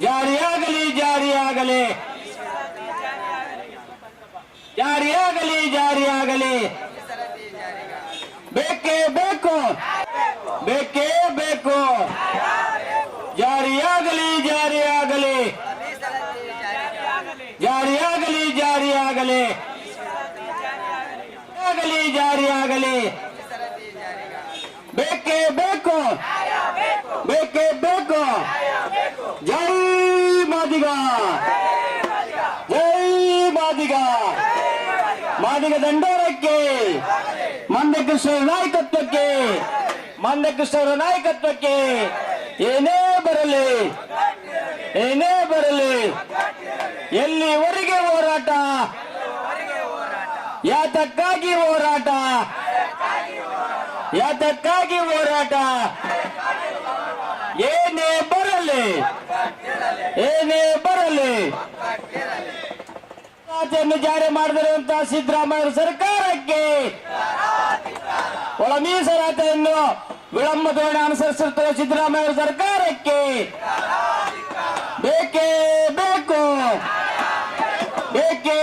ಜಾರಿಯಾಗಲಿ ಜಾರಿಯಾಗಲಿ ಜಾರಿಯಾಗಲಿ ಜಾರಿಯಾಗಲಿ ಬೇಕೇ ಬೇಕು ಬೇಕೇ ಬೇಕು ಜಾರಿಯಾಗಲಿ ಜಾರಿಯಾಗಲಿ ಜಾರಿಯಾಗಲಿ ಜಾರಿಯಾಗಲಿ ಆಗಲಿ ಜಾರಿಯಾಗಲಿ ಬೇಕೇ ಬೇಕು ಬೇಕೇ ಬೇಕು ಜೈ ಮಾದಿಗ. ಜೈ ಮಾದಿಗ. ಮಾದಿಗ ದಂಡೋರಕ್ಕೆ ಮಂದಕೃಷ್ಣರ ನಾಯಕತ್ವಕ್ಕೆ ಮಂದಕೃಷ್ಣರ ನಾಯಕತ್ವಕ್ಕೆ ಏನೇ ಬರಲಿ ಏನೇ ಬರಲಿ, ಎಲ್ಲಿವರೆಗೆ ಹೋರಾಟ? ಯಾತಕ್ಕಾಗಿ ಹೋರಾಟ? ಯಾತಕ್ಕಾಗಿ ಹೋರಾಟ? ಏನೇ ಬರಲಿ ಏನೇ ಬರಲಿ. ಖಾತೆಯನ್ನು ಜಾರಿ ಮಾಡದಿರುವಂತಹ ಸಿದ್ದರಾಮಯ್ಯ ಸರ್ಕಾರಕ್ಕೆ ಒಳ ಮೀಸಲಾತಿಯನ್ನು ವಿಳಂಬ ಧೋರಣೆ ಅನುಸರಿಸುತ್ತಿರುವ ಸಿದ್ದರಾಮಯ್ಯ ಸರ್ಕಾರಕ್ಕೆ ಬೇಕು ಬೇಕೇ. ಬೇಕು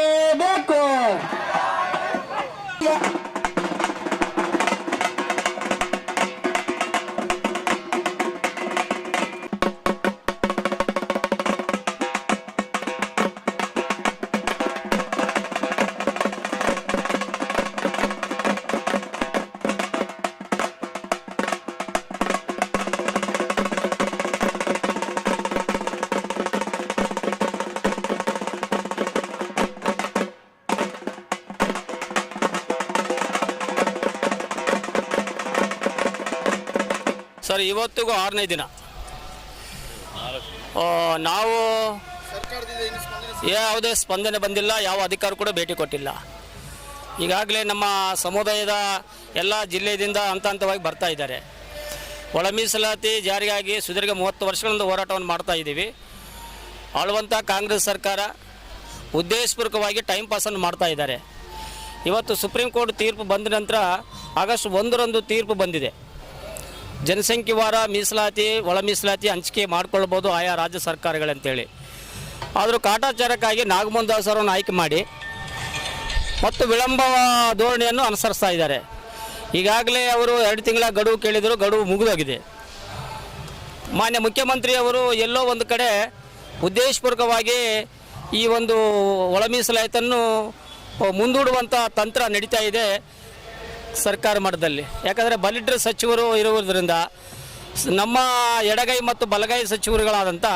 ಇವತ್ತಿಗೂ ಆರನೇ ದಿನ. ನಾವು ಯಾವುದೇ ಸ್ಪಂದನೆ ಬಂದಿಲ್ಲ, ಯಾವ ಅಧಿಕಾರ ಕೂಡ ಭೇಟಿ ಕೊಟ್ಟಿಲ್ಲ. ಈಗಾಗಲೇ ನಮ್ಮ ಸಮುದಾಯದ ಎಲ್ಲ ಜಿಲ್ಲೆಯಿಂದ ಹಂತ ಹಂತವಾಗಿ ಬರ್ತಾ ಇದ್ದಾರೆ. ಒಳ ಮೀಸಲಾತಿ ಜಾರಿಗಾಗಿ ಸುದೀರ್ಘ ಮೂವತ್ತು ವರ್ಷಗಳಿಂದ ಹೋರಾಟವನ್ನು ಮಾಡ್ತಾ ಇದ್ದೀವಿ. ಆಳುವಂಥ ಕಾಂಗ್ರೆಸ್ ಸರ್ಕಾರ ಉದ್ದೇಶಪೂರ್ವಕವಾಗಿ ಟೈಮ್ ಪಾಸನ್ನು ಮಾಡ್ತಾ ಇದ್ದಾರೆ. ಇವತ್ತು ಸುಪ್ರೀಂ ಕೋರ್ಟ್ ತೀರ್ಪು ಬಂದ ನಂತರ ಆಗಸ್ಟ್ ಒಂದರಂದು ತೀರ್ಪು ಬಂದಿದೆ. ಜನಸಂಖ್ಯೆ ವಾರ ಮೀಸಲಾತಿ, ಒಳ ಮೀಸಲಾತಿ ಹಂಚಿಕೆ ಮಾಡಿಕೊಳ್ಬೋದು ಆಯಾ ರಾಜ್ಯ ಸರ್ಕಾರಗಳಂತೇಳಿ. ಆದರೂ ಕಾಟಾಚಾರಕ್ಕಾಗಿ ನಾಗಮೋಹನ್ ದಾಸ್ ಅವರನ್ನು ಆಯ್ಕೆ ಮಾಡಿ ಮತ್ತು ವಿಳಂಬ ಧೋರಣೆಯನ್ನು ಅನುಸರಿಸ್ತಾ ಇದ್ದಾರೆ. ಈಗಾಗಲೇ ಅವರು ಎರಡು ತಿಂಗಳ ಗಡುವು ಕೇಳಿದರು, ಗಡುವು ಮುಗಿದೋಗಿದೆ. ಮಾನ್ಯ ಮುಖ್ಯಮಂತ್ರಿಯವರು ಎಲ್ಲೋ ಒಂದು ಕಡೆ ಉದ್ದೇಶಪೂರ್ವಕವಾಗಿ ಈ ಒಂದು ಒಳ ಮೀಸಲಾಯಿತನ್ನು ಮುಂದೂಡುವಂಥ ತಂತ್ರ ನಡೀತಾ ಇದೆ. ಸರ್ಕಾರ ಮಟ್ಟದಲ್ಲಿ. ಯಾಕಂದರೆ ಬಲಿಡ್ರ ಸಚಿವರು ಇರುವುದರಿಂದ ನಮ್ಮ ಎಡಗೈ ಮತ್ತು ಬಲಗೈ ಸಚಿವರುಗಳಾದಂಥ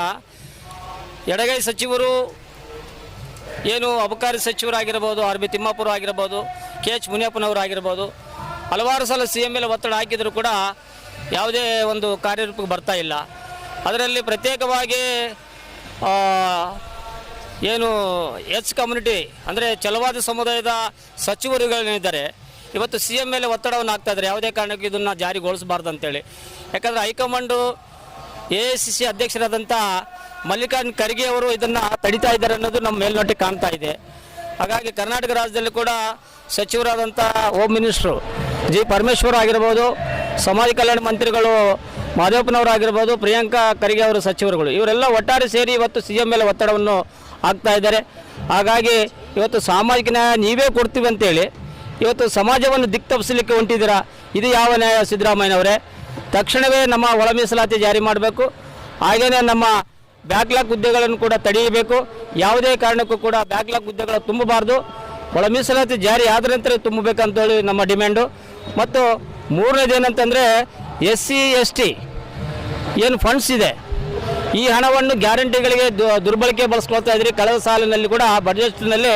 ಎಡಗೈ ಸಚಿವರು ಏನು ಅಬಕಾರಿ ಸಚಿವರಾಗಿರ್ಬೋದು, ಆರ್ ಬಿ ತಿಮ್ಮಾಪುರ ಆಗಿರ್ಬೋದು, ಕೆ ಎಚ್ ಮುನಿಯಪ್ಪನವರು ಆಗಿರ್ಬೋದು, ಹಲವಾರು ಸಲ ಸಿ ಮೇಲೆ ಒತ್ತಡ ಹಾಕಿದರೂ ಕೂಡ ಯಾವುದೇ ಒಂದು ಕಾರ್ಯರೂಪಕ್ಕೆ ಬರ್ತಾ ಇಲ್ಲ. ಅದರಲ್ಲಿ ಪ್ರತ್ಯೇಕವಾಗಿ ಏನು ಎಚ್ ಕಮ್ಯುನಿಟಿ, ಅಂದರೆ ಚಲವಾದಿ ಸಮುದಾಯದ ಸಚಿವರುಗಳೇನಿದ್ದಾರೆ ಇವತ್ತು ಸಿ ಎಂ ಮೇಲೆ ಒತ್ತಡವನ್ನು ಹಾಕ್ತಾ ಇದ್ದಾರೆ ಯಾವುದೇ ಕಾರಣಕ್ಕೂ ಇದನ್ನು ಜಾರಿಗೊಳಿಸಬಾರ್ದು ಅಂತೇಳಿ. ಯಾಕಂದರೆ high command A I C C ಅಧ್ಯಕ್ಷರಾದಂಥ ಮಲ್ಲಿಕಾರ್ಜುನ್ ಖರ್ಗೆ ಅವರು ಇದನ್ನು ತಡಿತಾ ಇದ್ದಾರೆ ಅನ್ನೋದು ನಮ್ಮ ಮೇಲ್ನೋಟಕ್ಕೆ ಕಾಣ್ತಾ ಇದೆ. ಹಾಗಾಗಿ ಕರ್ನಾಟಕ ರಾಜ್ಯದಲ್ಲಿ ಕೂಡ ಸಚಿವರಾದಂಥ ಹೋಮ್ ಮಿನಿಸ್ಟ್ರು ಜಿ ಪರಮೇಶ್ವರ್ ಆಗಿರ್ಬೋದು, ಸಮಾಜ ಕಲ್ಯಾಣ ಮಂತ್ರಿಗಳು ಮಾದೇವಪ್ಪನವರು ಆಗಿರ್ಬೋದು, ಪ್ರಿಯಾಂಕಾ ಖರ್ಗೆ ಅವರು ಸಚಿವರುಗಳು. ಇವರೆಲ್ಲ ಒಟ್ಟಾರೆ ಸೇರಿ ಇವತ್ತು ಸಿ ಎಂ ಮೇಲೆ ಒತ್ತಡವನ್ನು ಹಾಕ್ತಾ ಇದ್ದಾರೆ. ಹಾಗಾಗಿ ಇವತ್ತು ಸಾಮಾಜಿಕ ನ್ಯಾಯ ನೀವೇ ಕೊಡ್ತೀವಿ ಅಂತೇಳಿ ಇವತ್ತು ಸಮಾಜವನ್ನು ದಿಕ್ ತಪ್ಪಿಸಲಿಕ್ಕೆ ಹೊಂಟಿದ್ದೀರಾ? ಇದು ಯಾವ ನ್ಯಾಯ ಸಿದ್ದರಾಮಯ್ಯನವರೇ? ತಕ್ಷಣವೇ ನಮ್ಮ ಒಳ ಮೀಸಲಾತಿ ಜಾರಿ ಮಾಡಬೇಕು. ಹಾಗೆಯೇ ನಮ್ಮ ಬ್ಯಾಕ್ಲಾಗ್ ಹುದ್ದೆಗಳನ್ನು ಕೂಡ ತಡೆಯಬೇಕು. ಯಾವುದೇ ಕಾರಣಕ್ಕೂ ಕೂಡ ಬ್ಯಾಕ್ಲಾಗ್ ಹುದ್ದೆಗಳು ತುಂಬಬಾರ್ದು. ಒಳ ಮೀಸಲಾತಿ ಜಾರಿ ಆದ ನಂತರ ತುಂಬಬೇಕಂತೇಳಿ ನಮ್ಮ ಡಿಮ್ಯಾಂಡು. ಮತ್ತು ಮೂರನೇದೇನಂತಂದರೆ ಎಸ್ ಸಿ, ಎಸ್ ಟಿ ಏನು ಫಂಡ್ಸ್ ಇದೆ. ಈ ಹಣವನ್ನು ಗ್ಯಾರಂಟಿಗಳಿಗೆ ದುರ್ಬಳಕೆ ಬಳಸ್ಕೊಳ್ತಾ ಇದ್ರಿ. ಕಳೆದ ಸಾಲಿನಲ್ಲಿ ಕೂಡ ಬಜೆಟ್ನಲ್ಲಿ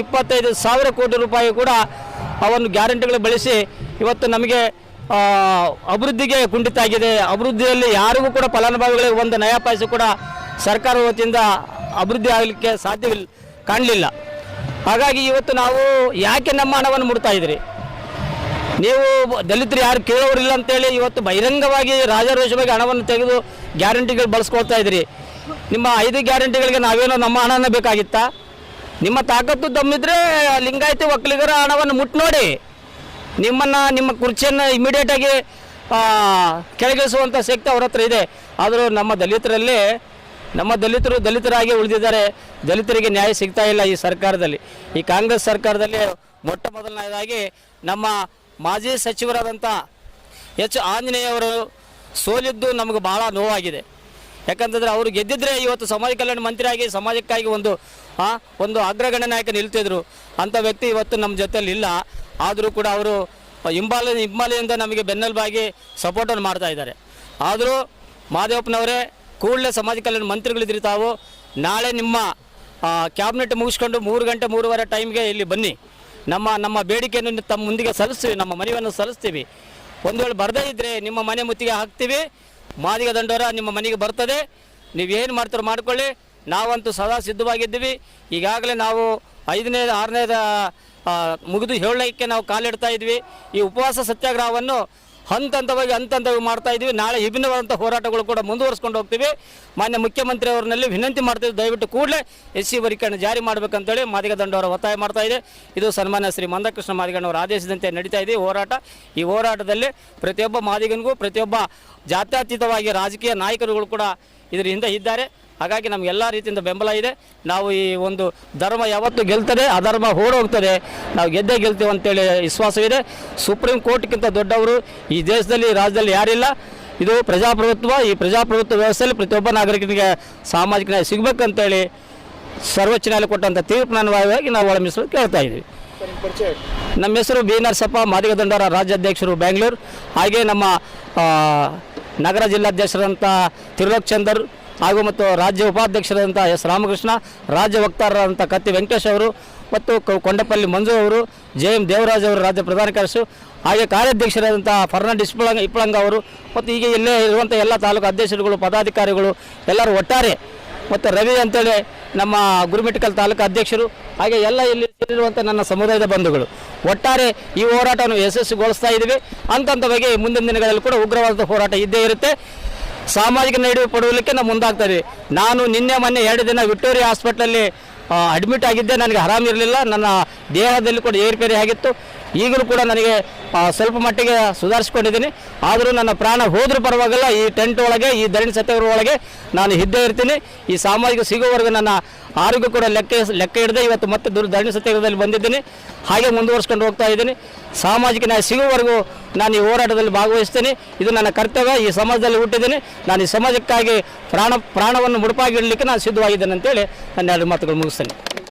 ಇಪ್ಪತ್ತೈದು ಸಾವಿರ ಕೋಟಿ ರೂಪಾಯಿ ಕೂಡ ಅವನ್ನು ಗ್ಯಾರಂಟಿಗಳು ಬಳಸಿ ಇವತ್ತು ನಮಗೆ ಅಭಿವೃದ್ಧಿಗೆ ಕುಂಠಿತ ಆಗಿದೆ. ಅಭಿವೃದ್ಧಿಯಲ್ಲಿ ಯಾರಿಗೂ ಕೂಡ ಫಲಾನುಭವಿಗಳಿಗೆ ಒಂದು ನಯಾ ಕೂಡ ಸರ್ಕಾರ ವತಿಯಿಂದ ಅಭಿವೃದ್ಧಿ ಆಗಲಿಕ್ಕೆ ಸಾಧ್ಯವಿಲ್ಲ ಕಾಣಲಿಲ್ಲ. ಹಾಗಾಗಿ ಇವತ್ತು ನಾವು ಯಾಕೆ ನಮ್ಮ ಹಣವನ್ನು ಮುಡ್ತಾ ಇದ್ರಿ? ನೀವು ದಲಿತರು ಯಾರು ಕೇಳೋರಿಲ್ಲ ಅಂತೇಳಿ ಇವತ್ತು ಬಹಿರಂಗವಾಗಿ ರಾಜಾರೋಷವಾಗಿ ಹಣವನ್ನು ತೆಗೆದು ಗ್ಯಾರಂಟಿಗಳು ಬಳಸ್ಕೊಳ್ತಾ ಇದ್ರಿ. ನಿಮ್ಮ ಐದು ಗ್ಯಾರಂಟಿಗಳಿಗೆ ನಾವೇನೋ ನಮ್ಮ ಹಣನ ಬೇಕಾಗಿತ್ತಾ? ನಿಮ್ಮ ತಾಕತ್ತು ದಮ್ಮಿದ್ರೆ ಲಿಂಗಾಯತಿ ಒಕ್ಕಲಿಗರ ಹಣವನ್ನು ಮುಟ್ಟು ನೋಡಿ ನಿಮ್ಮನ್ನು, ನಿಮ್ಮ ಕುರ್ಚಿಯನ್ನು ಇಮಿಡಿಯೇಟಾಗಿ ಕೆಳಗಿಳಿಸುವಂಥ ಶಕ್ತಿ ಅವ್ರ ಹತ್ರ ಇದೆ. ಆದರೂ ನಮ್ಮ ದಲಿತರಲ್ಲಿ, ನಮ್ಮ ದಲಿತರು ದಲಿತರಾಗಿ ಉಳಿದಿದ್ದಾರೆ. ದಲಿತರಿಗೆ ನ್ಯಾಯ ಸಿಗ್ತಾ ಇಲ್ಲ ಈ ಸರ್ಕಾರದಲ್ಲಿ. ಈ ಕಾಂಗ್ರೆಸ್ ಸರ್ಕಾರದಲ್ಲಿ ಮೊಟ್ಟ ಮೊದಲನೇದಾಗಿ ನಮ್ಮ ಮಾಜಿ ಸಚಿವರಾದಂಥ ಎಚ್. ಆಂಜನೇಯವರು ಸೋಲಿದ್ದು ನಮಗೆ ಬಹಳ ನೋವಾಗಿದೆ. ಯಾಕಂತಂದ್ರೆ ಅವರು ಗೆದ್ದಿದ್ರೆ ಇವತ್ತು ಸಮಾಜ ಕಲ್ಯಾಣ ಮಂತ್ರಿಯಾಗಿ, ಸಮಾಜಕ್ಕಾಗಿ ಒಂದು ಒಂದು ಅಗ್ರಗಣ್ಯ ನಾಯಕ ನಿಲ್ತಿದ್ರು. ಅಂಥ ವ್ಯಕ್ತಿ ಇವತ್ತು ನಮ್ಮ ಜೊತೆಲಿ ಇಲ್ಲ. ಆದರೂ ಕೂಡ ಅವರು ಹಿಂಬಾಲ, ಹಿಂಬಾಲೆಯಿಂದ ನಮಗೆ ಬೆನ್ನೆಲುಬಾಗಿ ಸಪೋರ್ಟನ್ನು ಮಾಡ್ತಾ ಇದ್ದಾರೆ. ಆದರೂ ಮಾದೇವಪ್ಪನವರೇ, ಕೂಡಲೇ ಸಮಾಜ ಕಲ್ಯಾಣ ಮಂತ್ರಿಗಳಿದ್ರಿ ತಾವು. ನಾಳೆ ನಿಮ್ಮ ಕ್ಯಾಬಿನೆಟ್ ಮುಗಿಸ್ಕೊಂಡು ಮೂರು ಗಂಟೆ, ಮೂರುವರೆ ಟೈಮ್ಗೆ ಇಲ್ಲಿ ಬನ್ನಿ. ನಮ್ಮ ನಮ್ಮ ಬೇಡಿಕೆಯನ್ನು ತಮ್ಮ ಮುಂದಿಗೆ ಸಲ್ಲಿಸ್ತೀವಿ. ನಮ್ಮ ಮನವಿಯನ್ನು ಸಲ್ಲಿಸ್ತೀವಿ. ಒಂದು ವೇಳೆ ಬರದೇ ಇದ್ದರೆ ನಿಮ್ಮ ಮನೆ ಮುತ್ತಿಗೆ ಹಾಕ್ತೀವಿ. ಮಾದಿಗ ದಂಡೋರ ನಿಮ್ಮ ಮನೆಗೆ ಬರ್ತದೆ. ನೀವು ಏನು ಮಾಡ್ತಾರೋ ಮಾಡ್ಕೊಳ್ಳಿ. ನಾವಂತೂ ಸದಾ ಸಿದ್ಧವಾಗಿದ್ದೀವಿ. ಈಗಾಗಲೇ ನಾವು ಐದನೇ ಆರನೇದ ಮುಗಿದು ಏಳನೇಕ್ಕೆ ನಾವು ಕಾಲಿಡ್ತಾ ಇದ್ವಿ. ಈ ಉಪವಾಸ ಸತ್ಯಾಗ್ರಹವನ್ನು ಹಂತ ಹಂತವಾಗಿ ಹಂತ ಹಂತವಾಗಿ ಮಾಡ್ತಾ ಇದ್ದೀವಿ ನಾಳೆ ವಿಭಿನ್ನವಾದಂಥ ಹೋರಾಟಗಳು ಕೂಡ ಮುಂದುವರಿಸ್ಕೊಂಡು ಹೋಗ್ತೀವಿ. ಮಾನ್ಯ ಮುಖ್ಯಮಂತ್ರಿ ಅವರಲ್ಲಿ ವಿನಂತಿ ಮಾಡ್ತೀವಿ ದಯವಿಟ್ಟು ಕೂಡಲೇ ಎಸ್ ಸಿ ವರ್ಗೀಕರಣ ಜಾರಿ ಮಾಡಬೇಕಂತೇಳಿ ಮಾದಿಗ ದಂಡವರ ಒತ್ತಾಯ ಮಾಡ್ತಾ ಇದೆ. ಇದು ಸನ್ಮಾನ್ಯ ಶ್ರೀ ಮಂದಕೃಷ್ಣ ಮಾದಿಗಣ್ಣವರ ಆದೇಶದಂತೆ ನಡೀತಾ ಇದೆ ಹೋರಾಟ. ಈ ಹೋರಾಟದಲ್ಲಿ ಪ್ರತಿಯೊಬ್ಬ ಮಾದಿಗನಿಗೂ, ಪ್ರತಿಯೊಬ್ಬ ಜಾತ್ಯತೀತವಾಗಿ ರಾಜಕೀಯ ನಾಯಕರುಗಳು ಕೂಡ ಇದರಿಂದ ಇದ್ದಾರೆ. ಹಾಗಾಗಿ ನಮ್ಗೆ ಎಲ್ಲ ರೀತಿಯಿಂದ ಬೆಂಬಲ ಇದೆ. ನಾವು ಈ ಒಂದು ಧರ್ಮ ಯಾವತ್ತು ಗೆಲ್ತದೆ, ಅಧರ್ಮ ಹೋಗ್ತದೆ ನಾವು ಗೆದ್ದೇ ಗೆಲ್ತೀವಿ ಅಂತೇಳಿ ವಿಶ್ವಾಸವಿದೆ. ಸುಪ್ರೀಂ ಕೋರ್ಟ್ಗಿಂತ ದೊಡ್ಡವರು ಈ ದೇಶದಲ್ಲಿ, ರಾಜ್ಯದಲ್ಲಿ ಯಾರಿಲ್ಲ. ಇದು ಪ್ರಜಾಪ್ರಭುತ್ವ, ಈ ಪ್ರಜಾಪ್ರಭುತ್ವ ವ್ಯವಸ್ಥೆಯಲ್ಲಿ ಪ್ರತಿಯೊಬ್ಬ ನಾಗರಿಕನಿಗೆ ಸಾಮಾಜಿಕ ನ್ಯಾಯ ಸಿಗಬೇಕಂತೇಳಿ ಸರ್ವೋಚ್ಚ ನ್ಯಾಯಾಲಯ ಕೊಟ್ಟಂಥ ತೀರ್ಪಿನ ಅನ್ವಯವಾಗಿ ನಾವು ಒಳಮಿಸಲು ಕೇಳ್ತಾ ಇದ್ದೀವಿ. ನಮ್ಮ ಹೆಸರು ಬಿ. ನರಸಪ್ಪ, ಮಾದಿಗ ದಂಡರ ರಾಜ್ಯಾಧ್ಯಕ್ಷರು ಬೆಂಗಳೂರು ಹಾಗೆ ನಮ್ಮ ನಗರ ಜಿಲ್ಲಾಧ್ಯಕ್ಷರಂಥ ತಿರುಲೋಕ್ ಹಾಗೂ ಮತ್ತು ರಾಜ್ಯ ಉಪಾಧ್ಯಕ್ಷರಾದಂಥ ಎಸ್ ರಾಮಕೃಷ್ಣ, ರಾಜ್ಯ ವಕ್ತಾರರಾದಂಥ ಕತ್ತಿ ವೆಂಕಟೇಶ್ ಅವರು ಮತ್ತು ಕೊಂಡಪಲ್ಲಿ ಮಂಜು ಅವರು, ಜೆ ಎಂ ದೇವರಾಜ್ ಅವರು, ರಾಜ್ಯ ಪ್ರಧಾನ ಕಾರ್ಯದರ್ಶಿ, ಹಾಗೆ ಕಾರ್ಯಾಧ್ಯಕ್ಷರಾದಂಥ ಫರ್ನಾಂಡಿಸ್ ಇಪ್ಪಳಂಗ ಇಪ್ಪಳಂಗ ಅವರು ಮತ್ತು ಈಗ ಇಲ್ಲೇ ಇರುವಂಥ ಎಲ್ಲ ತಾಲೂಕು ಅಧ್ಯಕ್ಷರುಗಳು, ಪದಾಧಿಕಾರಿಗಳು ಎಲ್ಲರೂ ಒಟ್ಟಾರೆ ಮತ್ತು ರವಿ ಅಂತೇಳಿ ನಮ್ಮ ಗುರುಮಿಟ್ಕಲ್ ತಾಲೂಕು ಅಧ್ಯಕ್ಷರು, ಹಾಗೆ ಎಲ್ಲ ಇಲ್ಲಿ ಸೇರಿರುವಂಥ ನನ್ನ ಸಮುದಾಯದ ಬಂಧುಗಳು. ಒಟ್ಟಾರೆ ಈ ಹೋರಾಟವನ್ನು ಯಶಸ್ವಿಗೊಳಿಸ್ತಾ ಇದ್ದೀವಿ. ಬಗ್ಗೆ ಮುಂದಿನ ದಿನಗಳಲ್ಲಿ ಕೂಡ ಉಗ್ರವಾದ ಹೋರಾಟ ಇದ್ದೇ ಇರುತ್ತೆ. ಸಾಮಾಜಿಕ ನಡುವೆ ಪಡುವಲಿಕ್ಕೆ ನಾವು ಮುಂದಾಗ್ತಾ ಇದ್ದೀವಿ ನಾನು ನಿನ್ನೆ ಮೊನ್ನೆ ಎರಡು ದಿನ ವಿಕ್ಟೋರಿಯಾ ಹಾಸ್ಪಿಟ್ಲಲ್ಲಿ ಅಡ್ಮಿಟ್ ಆಗಿದ್ದೆ. ನನಗೆ ಆರಾಮಿರಲಿಲ್ಲ ನನ್ನ ದೇಹದಲ್ಲಿ ಕೂಡ ಏರ್ಪೇರಿ ಆಗಿತ್ತು. ಈಗಲೂ ಕೂಡ ನನಗೆ ಸ್ವಲ್ಪ ಮಟ್ಟಿಗೆ ಸುಧಾರಿಸ್ಕೊಂಡಿದ್ದೀನಿ. ಆದರೂ ನನ್ನ ಪ್ರಾಣ ಹೋದರೂ ಪರವಾಗಿಲ್ಲ, ಈ ಟೆಂಟ್ ಒಳಗೆ, ಈ ಧರಣಿ ಸತ್ಯಾಗ್ರಹ ಒಳಗೆ ನಾನು ಇದ್ದೇ ಇರ್ತೀನಿ. ಈ ಸಾಮಾಜಿಕ ಸಿಗೋವರೆಗೂ ನನ್ನ ಆರೋಗ್ಯ ಕೂಡ ಲೆಕ್ಕ ಲೆಕ್ಕ ಹಿಡದೆ ಇವತ್ತು ಮತ್ತೆ ದುರ್, ಧರಣಿ ಸತ್ಯಾಗ್ರಹದಲ್ಲಿ ಬಂದಿದ್ದೀನಿ. ಹಾಗೆ ಮುಂದುವರ್ಸ್ಕೊಂಡು ಹೋಗ್ತಾ ಇದ್ದೀನಿ. ಸಾಮಾಜಿಕ ನ್ಯಾಯ ಸಿಗುವವರೆಗೂ ನಾನು ಈ ಹೋರಾಟದಲ್ಲಿ ಭಾಗವಹಿಸ್ತೀನಿ. ಇದು ನನ್ನ ಕರ್ತವ್ಯ, ಈ ಸಮಾಜದಲ್ಲಿ ಹುಟ್ಟಿದ್ದೀನಿ. ನಾನು ಈ ಸಮಾಜಕ್ಕಾಗಿ ಪ್ರಾಣ, ಪ್ರಾಣವನ್ನು ಮುಡುಪಾಗಿ ಇಡಲಿಕ್ಕೆ ನಾನು ಸಿದ್ಧವಾಗಿದ್ದೇನೆ ಅಂತೇಳಿ ನನ್ನ ಎರಡು ಮಾತುಗಳು ಮುಗಿಸ್ತೇನೆ.